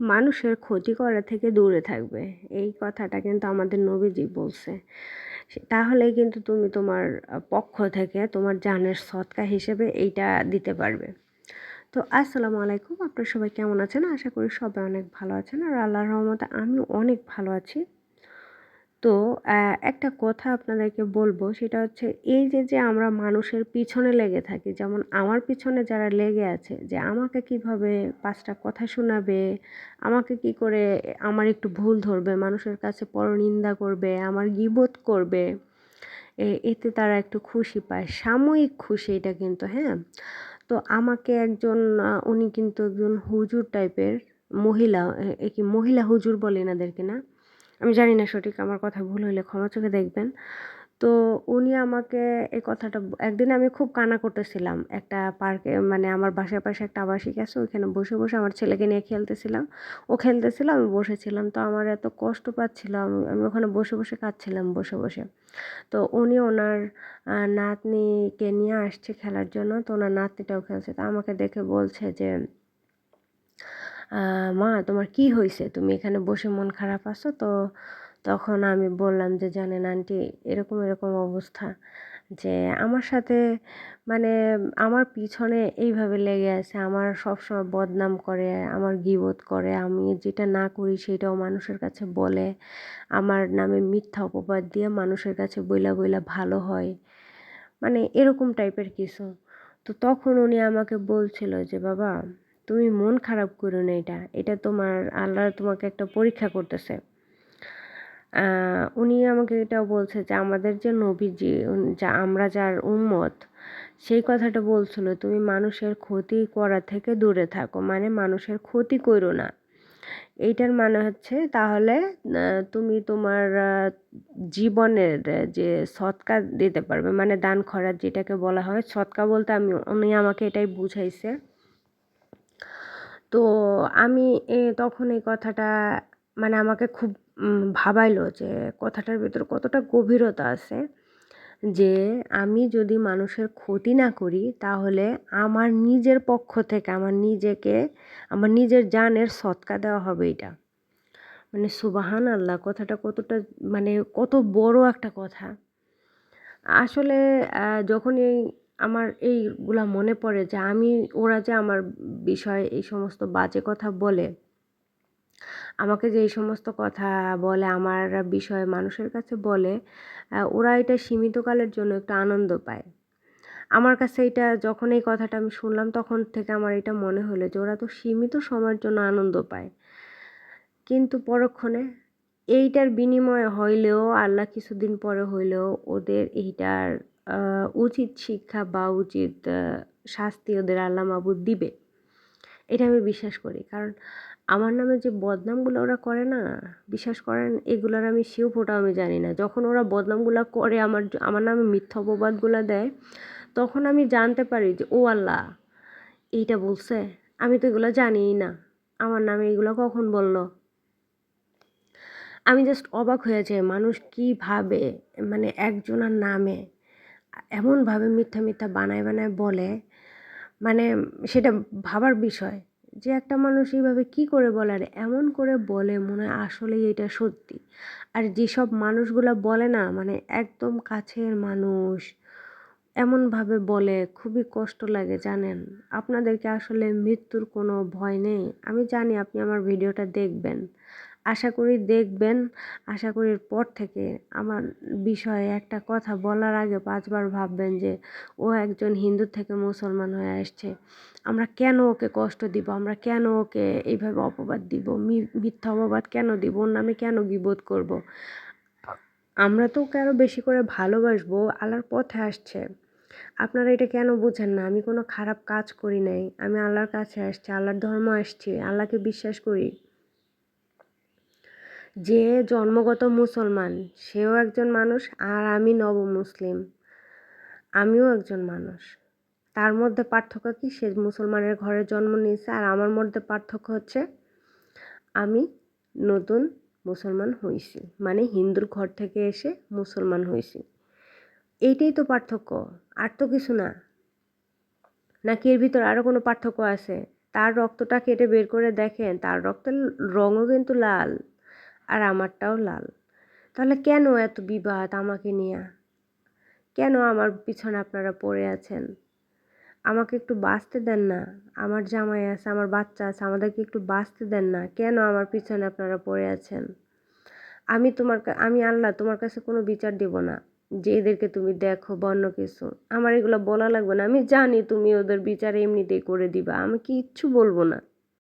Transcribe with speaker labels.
Speaker 1: মানুষের ক্ষতি করা থেকে দূরে থাকবে। এই কথাটা কিন্তু আমাদের নবীজি বলছে। তাহলে কিন্তু তুমি তোমার পক্ষ থেকে তোমার জানের সৎকা হিসেবে এইটা দিতে পারবে। তো আসসালামু আলাইকুম। আপনার সবাই কেমন আছেন? আশা করি সবাই অনেক ভালো আছেন। আর আল্লাহর রহমতে আমি অনেক ভালো আছি। তো একটা কথা আপনাদেরকে বলব, সেটা হচ্ছে এই যে যে আমরা মানুষের পিছনে লেগে থাকি, যেমন আমার পিছনে যারা লেগে আছে, যে আমাকে কীভাবে পাঁচটা কথা শোনাবে, আমাকে কি করে আমার একটু ভুল ধরবে, মানুষের কাছে পরনিন্দা করবে, আমার গিবোধ করবে এতে তারা একটু খুশি পায়, সাময়িক খুশি এটা কিন্তু হ্যাঁ? তো আমাকে একজন উনি কিন্তু একজন হুজুর টাইপের মহিলা কি মহিলা হুজুর বলে এনাদেরকে না? আমি জানি না সঠিক, আমার কথা ভুল হলে ক্ষমা চোখে দেখবেন। তো উনি আমাকে এই কথাটা একদিন আমি খুব কান্না করতেছিলাম। একটা পার্কে মানে আমার বাসার পাশে একটা আবাসিক আছে, ওইখানে বসে বসে আমার ছেলেকে নিয়ে খেলতেছিলাম। ও খেলতেছিল, আমি বসেছিলাম। তো আমার এত কষ্ট পাচ্ছিল, আমি আমি ওখানে বসে বসে কাঁদছিলাম, বসে বসে। তো উনি ওনার নাতনিকে নিয়ে আসছে খেলার জন্য। তো ওনার নাতনিটাও খেলছে। তো আমাকে দেখে বলছে যে মা, তোমার কি হয়েছে তুমি এখানে বসে মন খারাপ আছো? তো তখন আমি বললাম যে, জানেন আন্টি, এরকম এরকম অবস্থা যে, আমার সাথে মানে আমার পিছনে এইভাবে লেগে আছে। আমার সবসময় বদনাম করে, আমার গিবত করে। আমি যেটা না করি, সেটাও মানুষের কাছে বলে। আমার নামে মিথ্যা অপবাদ দিয়ে মানুষের কাছে বইলা বইলা ভালো হয়। মানে এরকম টাইপের কিছু। তো তখন উনি আমাকে বলছিল যে, বাবা তুমি মন খারাপ করো না এটা। এটা তোমার আল্লাহ তোমাকে একটা পরীক্ষা করতেছে। উনি আমাকে এটাও বলছে যে, আমাদের যে নবীজি যা আমরা যার উম্মত, সেই কথাটা বলছিল, তুমি মানুষের ক্ষতি করা থেকে দূরে থাকো। মানে মানুষের ক্ষতি করো না। এইটার মানে হচ্ছে, তাহলে তুমি তোমার জীবনের যে সৎকা দিতে পারবে। মানে দান খরাজ যেটাকে বলা হয়, সৎকা বলতে আমি, উনি আমাকে এটাই বুঝাইছে। তো আমি এ তখন এই কথাটা মানে আমাকে খুব ভাবাইলো যে কথাটার ভিতরে কতটা গভীরতা আছে যে আমি যদি মানুষের ক্ষতি না করি তাহলে আমার নিজের পক্ষ থেকে আমার নিজেকে, আমার নিজের জানের সৎকা দেওয়া হবে এটা মানে সুবাহান আল্লাহ কথাটা কতটা মানে কত বড় একটা কথা। আসলে যখন এই আমার এইগুলা মনে পড়ে যে আমি, ওরা যে আমার বিষয়ে এই সমস্ত বাজে কথা বলে, আমাকে যে এই সমস্ত কথা বলে, আমার বিষয়ে মানুষের কাছে বলে ওরা এটা সীমিতকালের জন্য একটু আনন্দ পায়। আমার কাছে এটা, যখন এই কথাটা আমি শুনলাম, তখন থেকে আমার এটা মনে হলো যে ওরা তো সীমিত সময়ের জন্য আনন্দ পায়। কিন্তু পরক্ষণে এইটার বিনিময়ে হইলেও, আল্লাহ কিছুদিন পরে হইলেও ওদের এইটার উচিত শিক্ষা বা উচিত শাস্তি ওদের আল্লাহ মাবুদ দিবে। এটা আমি বিশ্বাস করি। কারণ আমার নামে যে বদনামগুলো ওরা করে না, বিশ্বাস করেন, এগুলোর আমি সেও ফোটাও আমি জানি না। যখন ওরা বদনামগুলো করে, আমার আমার নামে মিথ্যা অপবাদগুলো দেয়, তখন আমি জানতে পারি যে, ও আল্লাহ, এইটা বলছে। আমি তো এগুলো জানিই না। আমার নামে এগুলো কখন বলল? আমি জাস্ট অবাক হয়ে যাই, মানুষ কীভাবে মানে একজনের নামে। এমনভাবে মিথ্যা মিথ্যা বানায় বানায় বলে মানে সেটা ভাবার বিষয় যে একটা মানুষ এইভাবে কি করে বলে আর এমন করে বলে মনে হয় আসলেই এটা সত্যি। আর যেসব মানুষগুলো বলে না মানে একদম কাছের মানুষ, এমনভাবে বলে খুবই কষ্ট লাগে, জানেন? আপনাদেরকে আসলে মৃত্যুর কোনো ভয় নেই? আমি জানি আপনি আমার ভিডিওটা দেখবেন। আশা করি দেখবেন, আশা করি পর থেকে আমার বিষয়ে একটা কথা বলার আগে পাঁচবার ভাববেন যে, ও একজন হিন্দু থেকে মুসলমান হয়ে আসছে। আমরা কেন ওকে কষ্ট দিব? আমরা কেন ওকে এইভাবে অপবাদ দিব? মিথ্যা অপবাদ কেন দিব? ওর নামে কেন গিবোধ করব? আমরা তো ওকে আরও বেশি করে ভালোবাসবো, আল্লাহর পথে আসছে। আপনারা এটা কেন বুঝেন না? আমি কোনো খারাপ কাজ করি নাই। আমি আল্লাহর কাছে আসছি, আল্লাহর ধর্ম আসছি, আল্লাহকে বিশ্বাস করি। যে জন্মগত মুসলমান, সেও একজন মানুষ আর আমি নব মুসলিম আমিও একজন মানুষ। তার মধ্যে পার্থক্য কি? সে মুসলমানের ঘরে জন্ম নিয়েছে আর আমার মধ্যে পার্থক্য হচ্ছে আমি নতুন মুসলমান হয়েছি মানে হিন্দুর ঘর থেকে এসে মুসলমান হয়েছি এইটাই তো পার্থক্য। আর তো কিছু না। নাকি এর ভিতর আরও কোনো পার্থক্য আছে? তার রক্তটা কেটে বের করে দেখেন, তার রক্তের রঙও কিন্তু লাল। আর আমারটাও লাল। তাহলে কেন এত বিবাদ আমাকে নিয়ে? কেন আমার পিছনে আপনারা পড়ে আছেন? আমাকে একটু বাঁচতে দেন না। আমার জামাই আছে, আমার বাচ্চা আছে, আমাদেরকে একটু বাঁচতে দেন না। কেন আমার পিছনে আপনারা পড়ে আছেন? আমি তোমার কা- আমি আল্লাহ, তোমার কাছে কোনো বিচার দেব না। যে এদেরকে তুমি দেখো বা অন্য কিছু। আমার এগুলো বলা লাগবে না। আমি জানি তুমি ওদের বিচার এমনিতেই করে দিবা। আমি কিচ্ছু বলব না।